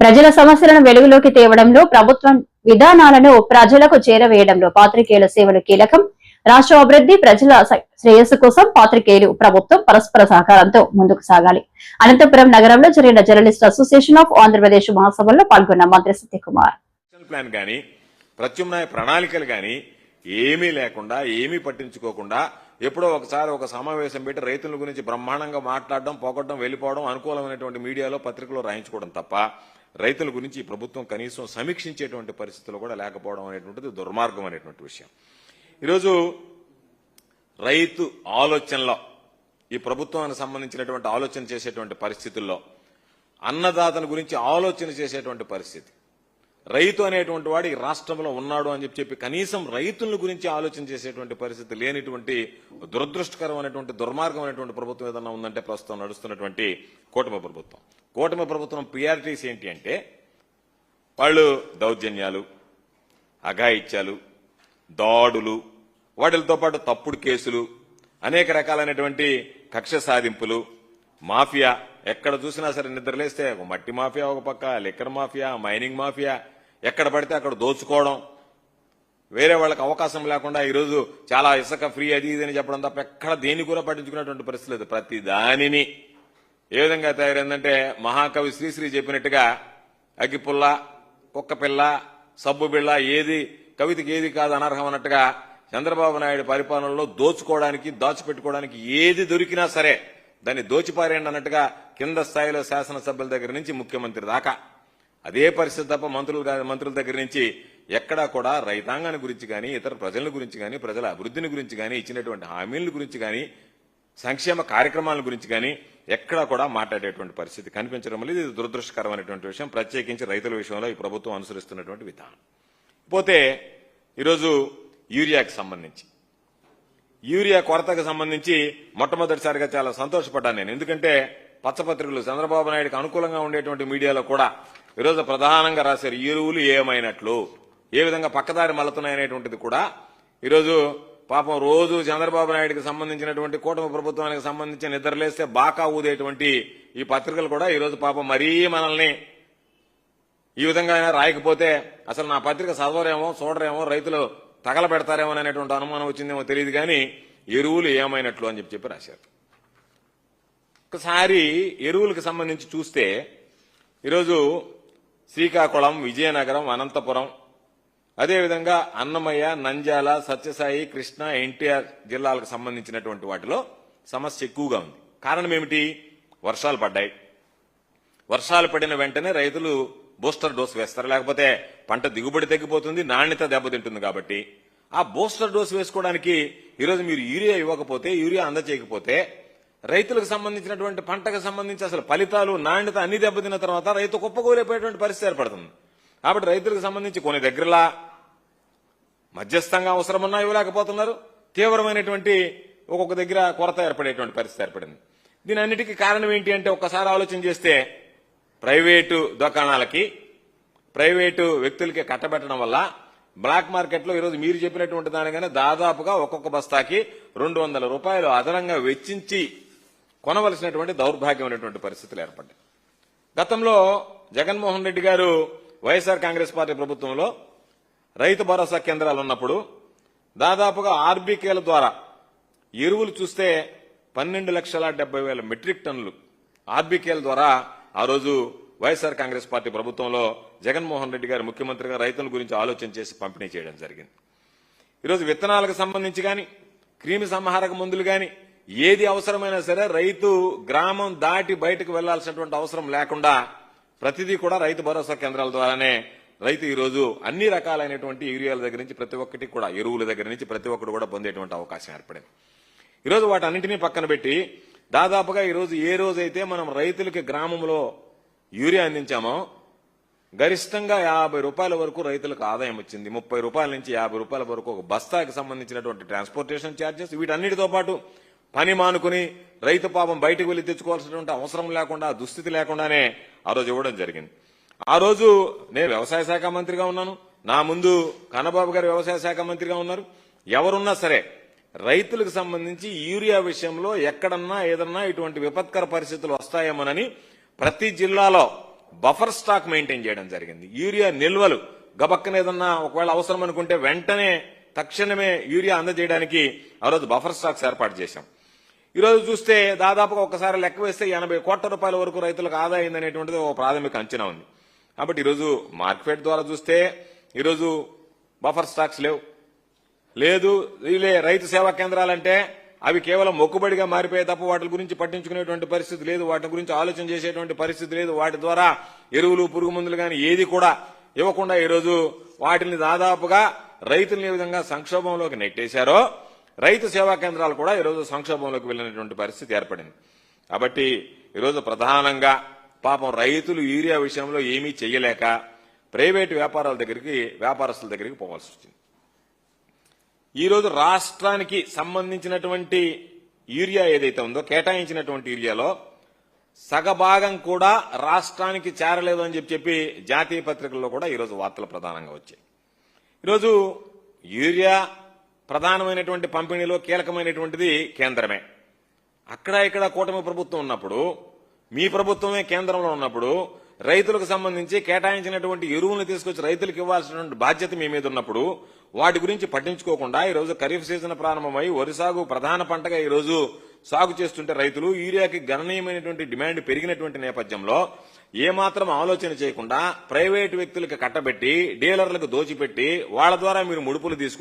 ప్రజల సమస్యలను వెలుగులోకి తేవడంలో ప్రభుత్వం విధానాలను ప్రజలకు చేరవేయడంలో పాత్రికేయుల సేవలు కీలకం. రాష్ట్ర అభివృద్ధి ప్రజల శ్రేయస్సు కోసం పాత్రికేయులు ప్రభుత్వం పరస్పర సహకారంతో ముందుకు సాగాలి. అనంతపురం నగరంలో జరిగిన జర్నలిస్ట్ అసోసియేషన్ ఆఫ్ ఆంధ్రప్రదేశ్ మహాసభలో పాల్గొన్న మంత్రి సత్యకుమార్. ప్లాన్ కానీ ప్రత్యామ్నాయ ప్రణాళికలు కానీ ఏమీ లేకుండా ఏమీ పట్టించుకోకుండా ఎప్పుడో ఒకసారి ఒక సమావేశం పెట్టి రైతుల గురించి బ్రహ్మాండంగా మాట్లాడడం పోగొట్టడం వెళ్ళిపోవడం అనుకూలమైనటువంటి మీడియాలో పత్రికలో రాయించుకోవడం తప్ప రైతుల గురించి ప్రభుత్వం కనీసం సమీక్షించేటువంటి పరిస్థితులు కూడా లేకపోవడం అనేటువంటిది దుర్మార్గం అనేటువంటి విషయం. ఈరోజు రైతు ఆలోచనలో ఈ ప్రభుత్వానికి సంబంధించినటువంటి ఆలోచన చేసేటువంటి పరిస్థితుల్లో అన్నదాతల గురించి ఆలోచన చేసేటువంటి పరిస్థితి. రైతు అనేటువంటి వాడు ఈ రాష్ట్రంలో ఉన్నాడు అని చెప్పి చెప్పి కనీసం రైతుల గురించి ఆలోచన చేసేటువంటి పరిస్థితి లేనిటువంటి దురదృష్టకరమైనటువంటి దుర్మార్గమైనటువంటి ప్రభుత్వం ఏదన్నా ఉందంటే ప్రస్తుతం నడుస్తున్నటువంటి కూటమి ప్రభుత్వం. కూటమి ప్రభుత్వం ప్రియారిటీస్ ఏంటి అంటే వాళ్ళు దౌర్జన్యాలు అఘాయిత్యాలు దాడులు వాటితో పాటు తప్పుడు కేసులు అనేక రకాలైనటువంటి కక్ష సాధింపులు మాఫియా. ఎక్కడ చూసినా సరే నిద్రలేస్తే ఒక మట్టి మాఫియా ఒక పక్క లిక్కర్ మాఫియా మైనింగ్ మాఫియా ఎక్కడ పడితే అక్కడ దోచుకోవడం. వేరే వాళ్ళకి అవకాశం లేకుండా ఈరోజు చాలా ఇసుక ఫ్రీ అది ఇది అని చెప్పడం తప్ప ఎక్కడ దేన్ని కూడా పట్టించుకునేటువంటి పరిస్థితి లేదు. ప్రతి దానిని ఏ విధంగా తయారైందంటే మహాకవి శ్రీశ్రీ చెప్పినట్టుగా అగ్గిపుల్ల కుక్క పిల్ల సబ్బు బిళ్ళ ఏది కవితకి ఏది కాదు అనర్హం అన్నట్టుగా చంద్రబాబు నాయుడు పరిపాలనలో దోచుకోవడానికి దాచిపెట్టుకోవడానికి ఏది దొరికినా సరే దాన్ని దోచిపారేయండి అన్నట్టుగా కింద స్థాయిలో శాసనసభ్యుల దగ్గర నుంచి ముఖ్యమంత్రి దాకా అదే పరిస్థితి తప్ప మంత్రులు మంత్రుల దగ్గర నుంచి ఎక్కడా కూడా రైతాంగాన్ని గురించి కానీ ఇతర ప్రజల గురించి కానీ ప్రజల అభివృద్ధిని గురించి కానీ ఇచ్చినటువంటి హామీల గురించి కానీ సంక్షేమ కార్యక్రమాల గురించి కానీ ఎక్కడా కూడా మాట్లాడేటువంటి పరిస్థితి కనిపించడం లేదు. ఇది దురదృష్టకరమైనటువంటి విషయం. ప్రత్యేకించి రైతుల విషయంలో ఈ ప్రభుత్వం అనుసరిస్తున్నటువంటి విధానం. పోతే ఈరోజు యూరియాకి సంబంధించి యూరియా కొరతకు సంబంధించి మొట్టమొదటిసారిగా చాలా సంతోషపడ్డాను నేను. ఎందుకంటే పచ్చపత్రికలు చంద్రబాబు నాయుడుకి అనుకూలంగా ఉండేటువంటి మీడియాలో కూడా ఈరోజు ప్రధానంగా రాశారు ఎరువులు ఏమైనట్లు? ఏ విధంగా పక్కదారి మళ్ళతున్నాయనేటువంటిది కూడా ఈరోజు పాపం రోజు చంద్రబాబు నాయుడుకి సంబంధించినటువంటి కూటమి ప్రభుత్వానికి సంబంధించిన నిద్రలేస్తే బాకా ఊదేటువంటి ఈ పత్రికలు కూడా ఈరోజు పాపం మరీ మనల్ని ఈ విధంగా అయినా రాయకపోతే అసలు నా పత్రిక చదవరేమో చూడరేమో రైతులు తగలబెడతారేమో అనేటువంటి అనుమానం వచ్చిందేమో తెలియదు కానీ ఎరువులు ఏమైనట్లు అని చెప్పి చెప్పి రాశారు. ఒకసారి ఎరువులకు సంబంధించి చూస్తే ఈరోజు శ్రీకాకుళం విజయనగరం అనంతపురం. అదేవిధంగా అన్నమయ్య నంజాల సత్యసాయి కృష్ణ ఎన్టీఆర్ జిల్లాలకు సంబంధించినటువంటి వాటిలో సమస్య ఎక్కువగా ఉంది. కారణం ఏమిటి? వర్షాలు పడ్డాయి. వర్షాలు పడిన వెంటనే రైతులు బూస్టర్ డోస్ వేస్తారు. లేకపోతే పంట దిగుబడి తగ్గిపోతుంది నాణ్యత దెబ్బతింటుంది కాబట్టి. ఆ బూస్టర్ డోస్ వేసుకోవడానికి ఈరోజు మీరు యూరియా ఇవ్వకపోతే యూరియా అందచేయకపోతే రైతులకు సంబంధించినటువంటి పంటకు సంబంధించి అసలు ఫలితాలు నాణ్యత అన్ని దెబ్బతిన్న తర్వాత రైతు కుప్పకూలిపోయేటువంటి పరిస్థితి ఏర్పడుతుంది. కాబట్టి రైతులకు సంబంధించి కొన్ని దగ్గరలా మధ్యస్థంగా అవసరమన్నా ఇవ్వలేకపోతున్నారు. తీవ్రమైనటువంటి ఒక్కొక్క దగ్గర కొరత ఏర్పడేటువంటి పరిస్థితి ఏర్పడింది. దీని అన్నిటికీ కారణం ఏంటి అంటే ఒక్కసారి ఆలోచన చేస్తే ప్రైవేటు దుకాణాలకి ప్రైవేటు వ్యక్తులకి కట్టబెట్టడం వల్ల బ్లాక్ మార్కెట్లో ఈరోజు మీరు చెప్పినటువంటి దానిగానే దాదాపుగా ఒక్కొక్క బస్తాకి రెండు వందల రూపాయలు అదనంగా వెచ్చించి కొనవలసినటువంటి దౌర్భాగ్యమైనటువంటి పరిస్థితులు ఏర్పడ్డాయి. గతంలో జగన్మోహన్ రెడ్డి గారు వైఎస్ఆర్ కాంగ్రెస్ పార్టీ ప్రభుత్వంలో రైతు భరోసా కేంద్రాలు ఉన్నప్పుడు దాదాపుగా ఆర్బీకేల ద్వారా ఎరువులు చూస్తే పన్నెండు లక్షల డెబ్బై వేల మెట్రిక్ టన్నులు ఆర్బీకేల ద్వారా ఆ రోజు వైఎస్ఆర్ కాంగ్రెస్ పార్టీ ప్రభుత్వంలో జగన్మోహన్ రెడ్డి గారు ముఖ్యమంత్రిగా రైతుల గురించి ఆలోచన చేసి పంపిణీ చేయడం జరిగింది. ఈరోజు విత్తనాలకు సంబంధించి కానీ క్రిమి సంహారక మందులు కానీ ఏది అవసరమైనా సరే రైతు గ్రామం దాటి బయటకు వెళ్ళాల్సినటువంటి అవసరం లేకుండా ప్రతిదీ కూడా రైతు భరోసా కేంద్రాల ద్వారానే రైతు ఈరోజు అన్ని రకాలైనటువంటి యూరియాల దగ్గర నుంచి ప్రతి ఒక్కటి కూడా ఎరువుల దగ్గర నుంచి ప్రతి ఒక్కటి కూడా పొందేటువంటి అవకాశం ఏర్పడింది. ఈరోజు వాటన్నింటినీ పక్కన పెట్టి దాదాపుగా ఈరోజు ఏ రోజైతే మనం రైతులకి గ్రామంలో యూరియా అందించామో గరిష్టంగా యాభై రూపాయల వరకు రైతులకు ఆదాయం వచ్చింది. ముప్పై రూపాయల నుంచి యాభై రూపాయల వరకు ఒక బస్తాకి సంబంధించినటువంటి ట్రాన్స్పోర్టేషన్ ఛార్జెస్ వీటన్నిటితో పాటు పని మానుకుని రైతు పాపం బయటకు వెళ్ళి తెచ్చుకోవాల్సినటువంటి అవసరం లేకుండా దుస్థితి లేకుండానే ఆ రోజు ఇవ్వడం జరిగింది. ఆ రోజు నేను వ్యవసాయ శాఖ మంత్రిగా ఉన్నాను. నా ముందు కన్నబాబు గారు వ్యవసాయ శాఖ మంత్రిగా ఉన్నారు. ఎవరున్నా సరే రైతులకు సంబంధించి యూరియా విషయంలో ఎక్కడన్నా ఏదన్నా ఇటువంటి విపత్కర పరిస్థితులు వస్తాయేమోనని ప్రతి జిల్లాలో బఫర్ స్టాక్ మెయింటైన్ చేయడం జరిగింది. యూరియా నిల్వలు గబక్కన ఏదన్నా ఒకవేళ అవసరం అనుకుంటే వెంటనే తక్షణమే యూరియా అందజేయడానికి ఆ రోజు బఫర్ స్టాక్స్ ఏర్పాటు చేశాం. ఈ రోజు చూస్తే దాదాపుగా ఒకసారి లెక్క వేస్తే ఎనభై కోట్ల రూపాయల వరకు రైతులకు ఆదాయం అనేటువంటిది ఒక ప్రాథమిక అంచనా ఉంది. కాబట్టి ఈరోజు మార్కెట్ ద్వారా చూస్తే ఈరోజు బఫర్ స్టాక్స్ లేవు. లేదు వీలే రైతు సేవా కేంద్రాలంటే అవి కేవలం మొక్కుబడిగా మారిపోయే తప్ప వాటి గురించి పట్టించుకునేటువంటి పరిస్థితి లేదు వాటి గురించి ఆలోచన చేసేటువంటి పరిస్థితి లేదు. వాటి ద్వారా ఎరువులు పురుగు మందులు కానీ ఏది కూడా ఇవ్వకుండా ఈరోజు వాటిని దాదాపుగా రైతులను ఏ విధంగా సంక్షోభంలోకి నెట్టేశారో రైతు సేవా కేంద్రాలు కూడా ఈరోజు సంక్షోభంలోకి వెళ్ళినటువంటి పరిస్థితి ఏర్పడింది. కాబట్టి ఈరోజు ప్రధానంగా పాపం రైతులు యూరియా విషయంలో ఏమీ చేయలేక ప్రైవేటు వ్యాపారాల దగ్గరికి వ్యాపారస్తుల దగ్గరికి పోవాల్సి వచ్చింది. ఈ రోజు రాష్ట్రానికి సంబంధించినటువంటి యూరియా ఏదైతే ఉందో కేటాయించినటువంటి యూరియాలో సగభాగం కూడా రాష్ట్రానికి చేరలేదు అని చెప్పి చెప్పి జాతీయ పత్రికల్లో కూడా ఈరోజు వార్తలు ప్రధానంగా వచ్చాయి. ఈరోజు యూరియా ప్రధానమైనటువంటి పంపిణీలో కీలకమైనటువంటిది కేంద్రమే. అక్కడ ఇక్కడ కూటమి ప్రభుత్వం ఉన్నప్పుడు మీ ప్రభుత్వమే కేంద్రంలో ఉన్నప్పుడు రైతులకు సంబంధించి కేటాయించినటువంటి ఎరువులను తీసుకొచ్చి రైతులకు ఇవ్వాల్సినటువంటి బాధ్యత మీ మీద ఉన్నప్పుడు వాటి గురించి పట్టించుకోకుండా ఈరోజు ఖరీఫ్ సీజన్ ప్రారంభమై వరి సాగు ప్రధాన పంటగా ఈరోజు సాగు చేస్తుంటే రైతులు యూరియాకి గణనీయమైనటువంటి డిమాండ్ పెరిగినటువంటి నేపథ్యంలో ఏమాత్రం ఆలోచన చేయకుండా ప్రైవేటు వ్యక్తులకు కట్టబెట్టి డీలర్లకు దోచిపెట్టి వాళ్ళ ద్వారా మీరు ముడుపులు తీసుకుని